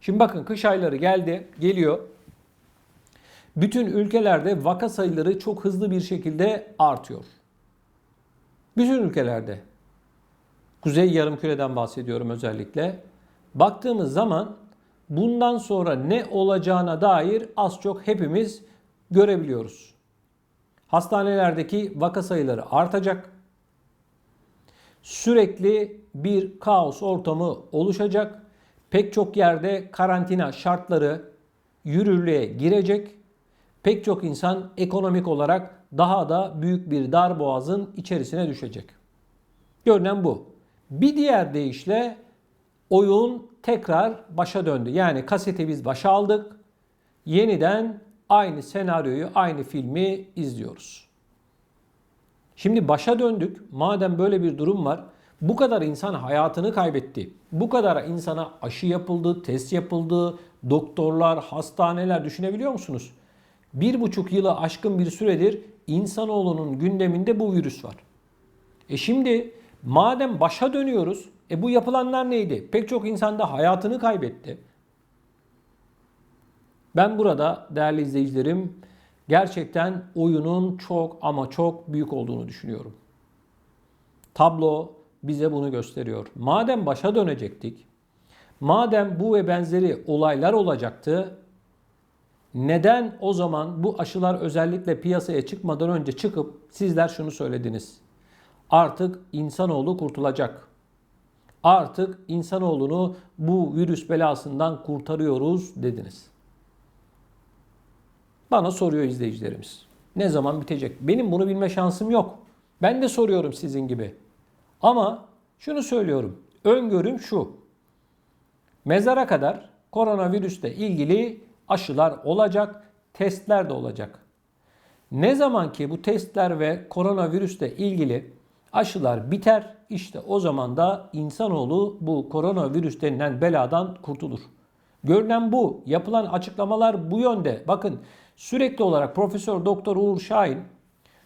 Şimdi bakın kış ayları geldi, geliyor. Bütün ülkelerde vaka sayıları çok hızlı bir şekilde artıyor. Bütün ülkelerde. Kuzey Yarımküre'den bahsediyorum özellikle. Baktığımız zaman bundan sonra ne olacağına dair az çok hepimiz görebiliyoruz. Hastanelerdeki vaka sayıları artacak. Sürekli bir kaos ortamı oluşacak. Pek çok yerde karantina şartları yürürlüğe girecek. Pek çok insan ekonomik olarak daha da büyük bir darboğazın içerisine düşecek. Görünen bu. Bir diğer deyişle oyun tekrar başa döndü. Yani kaseti biz başa aldık. Yeniden aynı senaryoyu, aynı filmi izliyoruz. Şimdi başa döndük. Madem böyle bir durum var, bu kadar insan hayatını kaybetti. Bu kadar insana aşı yapıldı, test yapıldı, doktorlar, hastaneler düşünebiliyor musunuz? Bir buçuk yılı aşkın bir süredir insanoğlunun gündeminde bu virüs var. E şimdi madem başa dönüyoruz, e bu yapılanlar neydi? Pek çok insan da hayatını kaybetti. Ben burada değerli izleyicilerim gerçekten oyunun çok ama çok büyük olduğunu düşünüyorum. Tablo bize bunu gösteriyor. Madem başa dönecektik, madem bu ve benzeri olaylar olacaktı, neden o zaman bu aşılar özellikle piyasaya çıkmadan önce çıkıp sizler şunu söylediniz? Artık insanoğlu kurtulacak. Artık insanoğlunu bu virüs belasından kurtarıyoruz dediniz. Bana soruyor izleyicilerimiz. Ne zaman bitecek? Benim bunu bilme şansım yok. Ben de soruyorum sizin gibi. Ama şunu söylüyorum. Öngörüm şu. Mezara kadar koronavirüsle ilgili aşılar olacak, testler de olacak. Ne zaman ki bu testler ve koronavirüsle ilgili aşılar biter, işte o zaman da insanoğlu bu koronavirüs denilen beladan kurtulur. Görünen bu. Yapılan açıklamalar bu yönde. Bakın sürekli olarak Profesör Doktor Uğur Şahin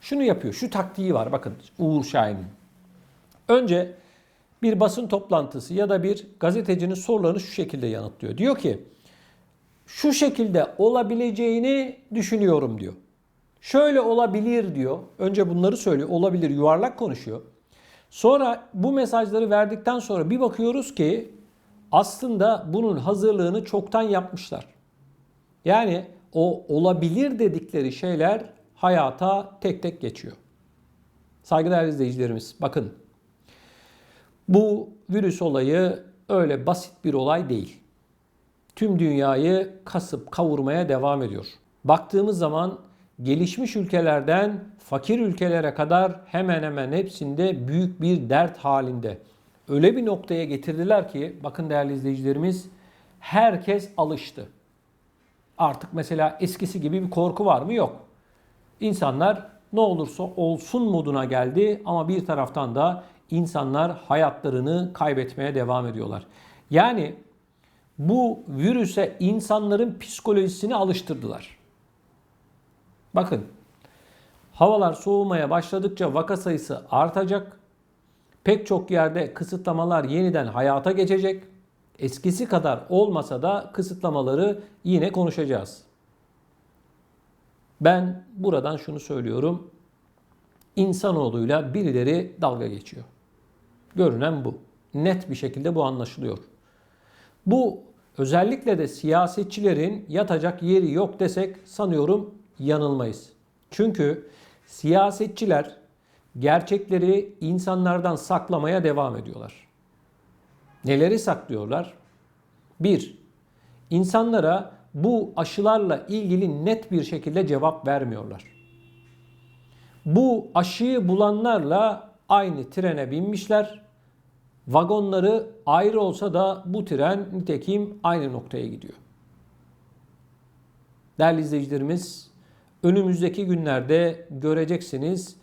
şunu yapıyor. Şu taktiği var bakın Uğur Şahin'in. Önce bir basın toplantısı ya da bir gazetecinin sorularını şu şekilde yanıtlıyor. Diyor ki şu şekilde olabileceğini düşünüyorum diyor. Şöyle olabilir diyor. Önce bunları söylüyor. Olabilir yuvarlak konuşuyor. Sonra bu mesajları verdikten sonra bir bakıyoruz ki aslında bunun hazırlığını çoktan yapmışlar. Yani o olabilir dedikleri şeyler hayata tek tek geçiyor. Saygıdeğer izleyicilerimiz bakın bu virüs olayı öyle basit bir olay değil. Tüm dünyayı kasıp kavurmaya devam ediyor. Baktığımız zaman gelişmiş ülkelerden fakir ülkelere kadar hemen hemen hepsinde büyük bir dert halinde. Öyle bir noktaya getirdiler ki bakın değerli izleyicilerimiz herkes alıştı. Artık mesela eskisi gibi bir korku var mı? Yok. İnsanlar ne olursa olsun moduna geldi ama bir taraftan da insanlar hayatlarını kaybetmeye devam ediyorlar. Yani bu virüse insanların psikolojisini alıştırdılar. Bakın havalar soğumaya başladıkça vaka sayısı artacak. Pek çok yerde kısıtlamalar yeniden hayata geçecek. Eskisi kadar olmasa da kısıtlamaları yine konuşacağız. Ben buradan şunu söylüyorum. İnsanoğluyla birileri dalga geçiyor. Görünen bu. Net bir şekilde bu anlaşılıyor. Bu özellikle de siyasetçilerin yatacak yeri yok desek sanıyorum yanılmayız. Çünkü siyasetçiler gerçekleri insanlardan saklamaya devam ediyorlar. Neleri saklıyorlar? Bir, insanlara bu aşılarla ilgili net bir şekilde cevap vermiyorlar. Bu aşıyı bulanlarla aynı trene binmişler. Vagonları ayrı olsa da bu tren nitekim aynı noktaya gidiyor. Değerli izleyicilerimiz, önümüzdeki günlerde göreceksiniz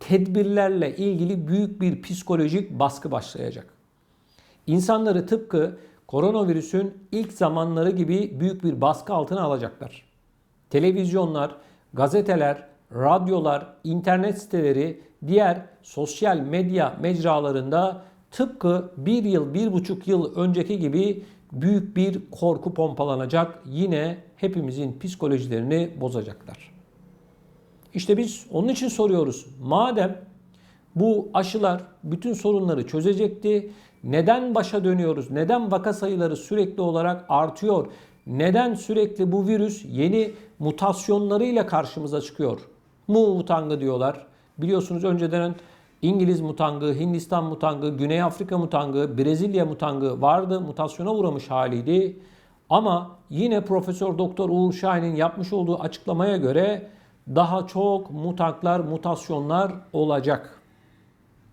tedbirlerle ilgili büyük bir psikolojik baskı başlayacak. İnsanları tıpkı koronavirüsün ilk zamanları gibi büyük bir baskı altına alacaklar. Televizyonlar, gazeteler, radyolar, internet siteleri, diğer sosyal medya mecralarında tıpkı bir yıl, bir buçuk yıl önceki gibi büyük bir korku pompalanacak. Yine hepimizin psikolojilerini bozacaklar. İşte biz onun için soruyoruz. Madem bu aşılar bütün sorunları çözecekti. Neden başa dönüyoruz? Neden vaka sayıları sürekli olarak artıyor? Neden sürekli bu virüs yeni mutasyonlarıyla karşımıza çıkıyor? Mu mutangı diyorlar. Biliyorsunuz önceden İngiliz mutangı, Hindistan mutangı, Güney Afrika mutangı, Brezilya mutangı vardı. Mutasyona uğramış haliydi. Ama yine Profesör Doktor Uğur Şahin'in yapmış olduğu açıklamaya göre daha çok mutantlar, mutasyonlar olacak.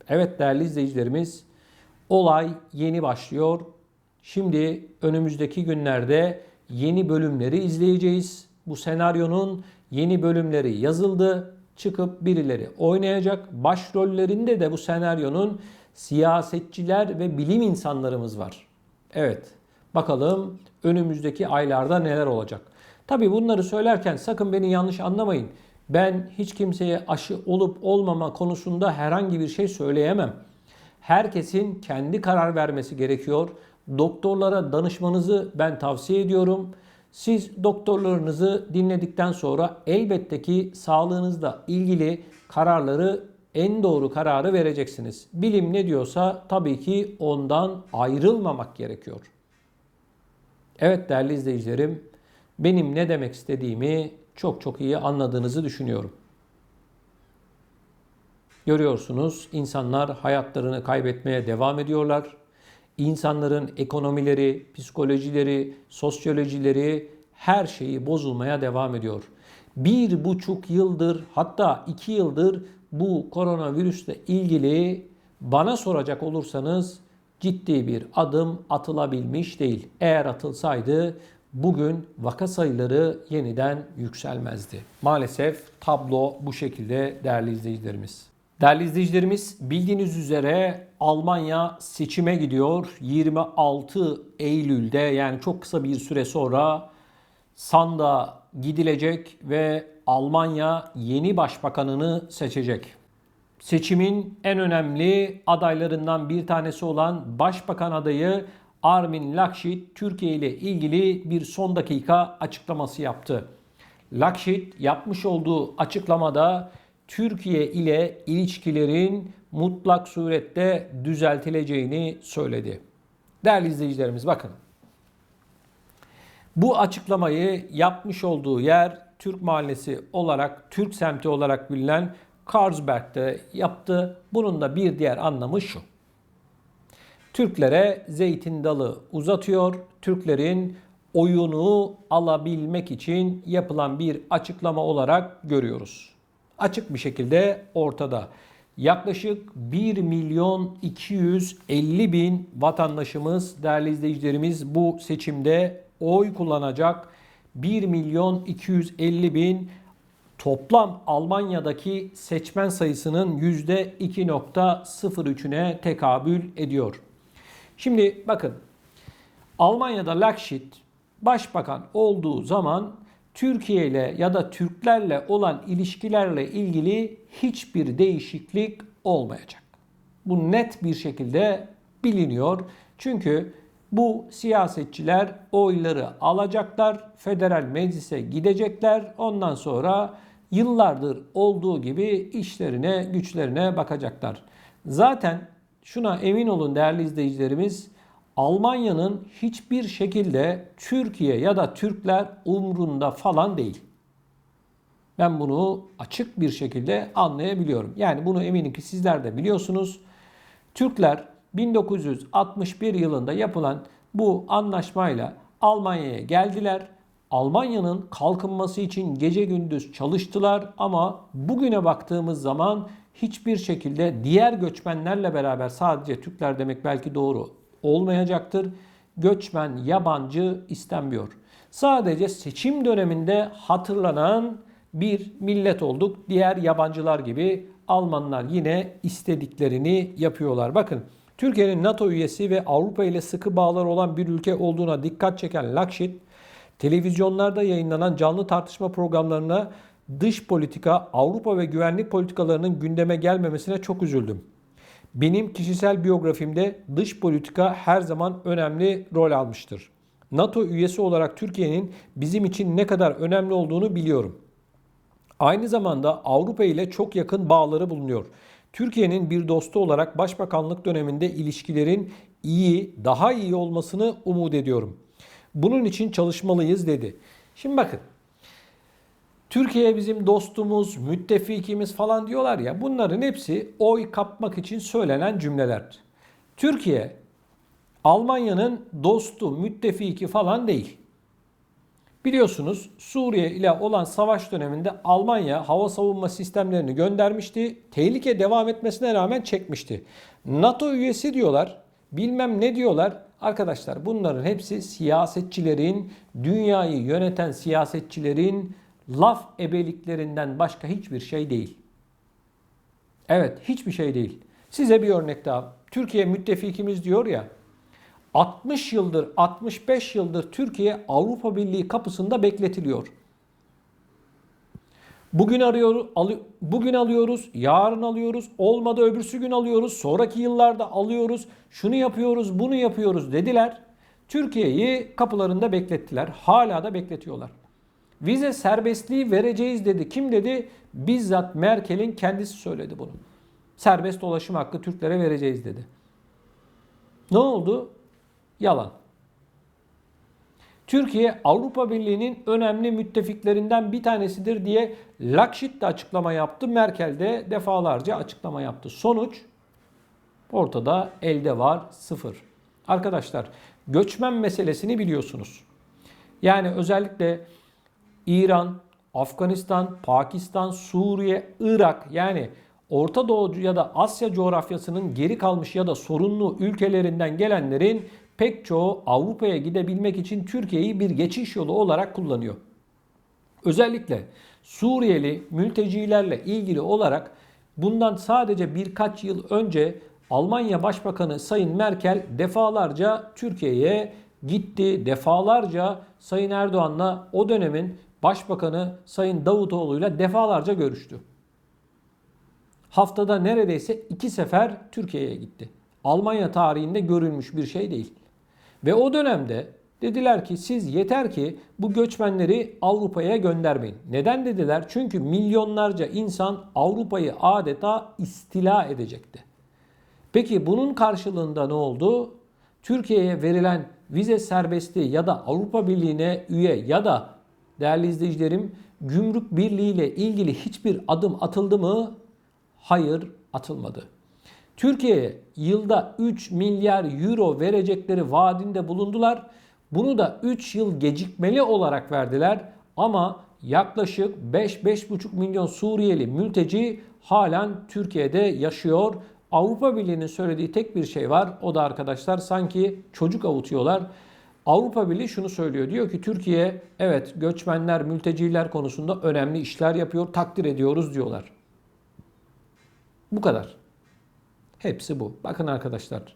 Evet değerli izleyicilerimiz, olay yeni başlıyor. Şimdi önümüzdeki günlerde yeni bölümleri izleyeceğiz. Bu senaryonun yeni bölümleri yazıldı. Çıkıp birileri oynayacak. Başrollerinde de bu senaryonun siyasetçiler ve bilim insanlarımız var. Evet. Bakalım önümüzdeki aylarda neler olacak. Tabi bunları söylerken sakın beni yanlış anlamayın. Ben hiç kimseye aşı olup olmama konusunda herhangi bir şey söyleyemem. Herkesin kendi karar vermesi gerekiyor. Doktorlara danışmanızı ben tavsiye ediyorum. Siz doktorlarınızı dinledikten sonra elbette ki sağlığınızla ilgili kararları en doğru kararı vereceksiniz. Bilim ne diyorsa tabii ki ondan ayrılmamak gerekiyor. Evet değerli izleyicilerim, benim ne demek istediğimi çok çok iyi anladığınızı düşünüyorum. Görüyorsunuz insanlar hayatlarını kaybetmeye devam ediyorlar. İnsanların ekonomileri, psikolojileri, sosyolojileri her şeyi bozulmaya devam ediyor. Bir buçuk yıldır hatta iki yıldır bu koronavirüsle ilgili bana soracak olursanız ciddi bir adım atılabilmiş değil. Eğer atılsaydı bugün vaka sayıları yeniden yükselmezdi. Maalesef tablo bu şekilde değerli izleyicilerimiz. Değerli izleyicilerimiz bildiğiniz üzere Almanya seçime gidiyor. 26 Eylül'de yani çok kısa bir süre sonra sanda gidilecek ve Almanya yeni başbakanını seçecek. Seçimin en önemli adaylarından bir tanesi olan başbakan adayı Armin Laschet Türkiye ile ilgili bir son dakika açıklaması yaptı. Laschet yapmış olduğu açıklamada Türkiye ile ilişkilerin mutlak surette düzeltileceğini söyledi. Değerli izleyicilerimiz bakın. Bu açıklamayı yapmış olduğu yer Türk Mahallesi olarak, Türk semti olarak bilinen Carlsberg'de yaptı. Bunun da bir diğer anlamı şu. Türklere zeytin dalı uzatıyor. Türklerin oyunu alabilmek için yapılan bir açıklama olarak görüyoruz. Açık bir şekilde ortada. Yaklaşık 1 milyon 250 bin vatandaşımız, değerli izleyicilerimiz bu seçimde oy kullanacak. 1 milyon 250 bin toplam Almanya'daki seçmen sayısının %2.03'üne tekabül ediyor. Şimdi bakın Almanya'da Laschet başbakan olduğu zaman Türkiye ile ya da Türklerle olan ilişkilerle ilgili hiçbir değişiklik olmayacak. Bu net bir şekilde biliniyor. Çünkü bu siyasetçiler oyları alacaklar, federal meclise gidecekler. Ondan sonra yıllardır olduğu gibi işlerine, güçlerine bakacaklar. Zaten şuna emin olun değerli izleyicilerimiz, Almanya'nın hiçbir şekilde Türkiye ya da Türkler umrunda falan değil. Ben bunu açık bir şekilde anlayabiliyorum. Yani bunu eminim ki sizler de biliyorsunuz. Türkler 1961 yılında yapılan bu anlaşmayla Almanya'ya geldiler. Almanya'nın kalkınması için gece gündüz çalıştılar ama bugüne baktığımız zaman hiçbir şekilde diğer göçmenlerle beraber sadece Türkler demek belki doğru olmayacaktır. Göçmen, yabancı istenmiyor. Sadece seçim döneminde hatırlanan bir millet olduk. Diğer yabancılar gibi Almanlar yine istediklerini yapıyorlar. Bakın Türkiye'nin NATO üyesi ve Avrupa ile sıkı bağlar olan bir ülke olduğuna dikkat çeken Lakşit, televizyonlarda yayınlanan canlı tartışma programlarına dış politika, Avrupa ve güvenlik politikalarının gündeme gelmemesine çok üzüldüm. Benim kişisel biyografimde dış politika her zaman önemli rol almıştır. NATO üyesi olarak Türkiye'nin bizim için ne kadar önemli olduğunu biliyorum. Aynı zamanda Avrupa ile çok yakın bağları bulunuyor. Türkiye'nin bir dostu olarak başbakanlık döneminde ilişkilerin iyi, daha iyi olmasını umut ediyorum. Bunun için çalışmalıyız dedi. Şimdi bakın. Türkiye bizim dostumuz, müttefikimiz falan diyorlar ya. Bunların hepsi oy kapmak için söylenen cümleler. Türkiye Almanya'nın dostu, müttefiki falan değil. Biliyorsunuz Suriye ile olan savaş döneminde Almanya hava savunma sistemlerini göndermişti. Tehlike devam etmesine rağmen çekmişti. NATO üyesi diyorlar. Bilmem ne diyorlar. Arkadaşlar bunların hepsi siyasetçilerin, dünyayı yöneten siyasetçilerin laf ebeliklerinden başka hiçbir şey değil. Evet hiçbir şey değil. Size bir örnek daha. Türkiye müttefikimiz diyor ya. 60 yıldır, 65 yıldır Türkiye Avrupa Birliği kapısında bekletiliyor. Bugün arıyor, alı, bugün alıyoruz, yarın alıyoruz, olmadı öbürsü gün alıyoruz, sonraki yıllarda alıyoruz, şunu yapıyoruz, bunu yapıyoruz dediler. Türkiye'yi kapılarında beklettiler. Hala da bekletiyorlar. Vize serbestliği vereceğiz dedi. Kim dedi? Bizzat Merkel'in kendisi söyledi bunu. Serbest dolaşım hakkı Türklere vereceğiz dedi. Ne oldu? Yalan. Türkiye Avrupa Birliği'nin önemli müttefiklerinden bir tanesidir diye Lakşit de açıklama yaptı. Merkel de defalarca açıklama yaptı. Sonuç ortada elde var sıfır. Arkadaşlar göçmen meselesini biliyorsunuz. Yani özellikle İran, Afganistan, Pakistan, Suriye, Irak yani Orta Doğu ya da Asya coğrafyasının geri kalmış ya da sorunlu ülkelerinden gelenlerin pek çoğu Avrupa'ya gidebilmek için Türkiye'yi bir geçiş yolu olarak kullanıyor. Özellikle Suriyeli mültecilerle ilgili olarak bundan sadece birkaç yıl önce Almanya Başbakanı Sayın Merkel defalarca Türkiye'ye gitti. Defalarca Sayın Erdoğan'la o dönemin Başbakanı Sayın Davutoğlu'yla defalarca görüştü. Haftada neredeyse iki sefer Türkiye'ye gitti. Almanya tarihinde görülmüş bir şey değil. Ve o dönemde dediler ki siz yeter ki bu göçmenleri Avrupa'ya göndermeyin. Neden dediler? Çünkü milyonlarca insan Avrupa'yı adeta istila edecekti. Peki bunun karşılığında ne oldu? Türkiye'ye verilen vize serbestliği ya da Avrupa Birliği'ne üye ya da değerli izleyicilerim gümrük birliği ile ilgili hiçbir adım atıldı mı? Hayır atılmadı. Türkiye'ye yılda 3 milyar euro verecekleri vaadinde bulundular. Bunu da 3 yıl gecikmeli olarak verdiler ama yaklaşık 5-5,5 milyon Suriyeli mülteci halen Türkiye'de yaşıyor. Avrupa Birliği'nin söylediği tek bir şey var. O da arkadaşlar sanki çocuk avutuyorlar. Avrupa Birliği şunu söylüyor. Diyor ki Türkiye evet göçmenler, mülteciler konusunda önemli işler yapıyor. Takdir ediyoruz diyorlar. Bu kadar. Hepsi bu. Bakın arkadaşlar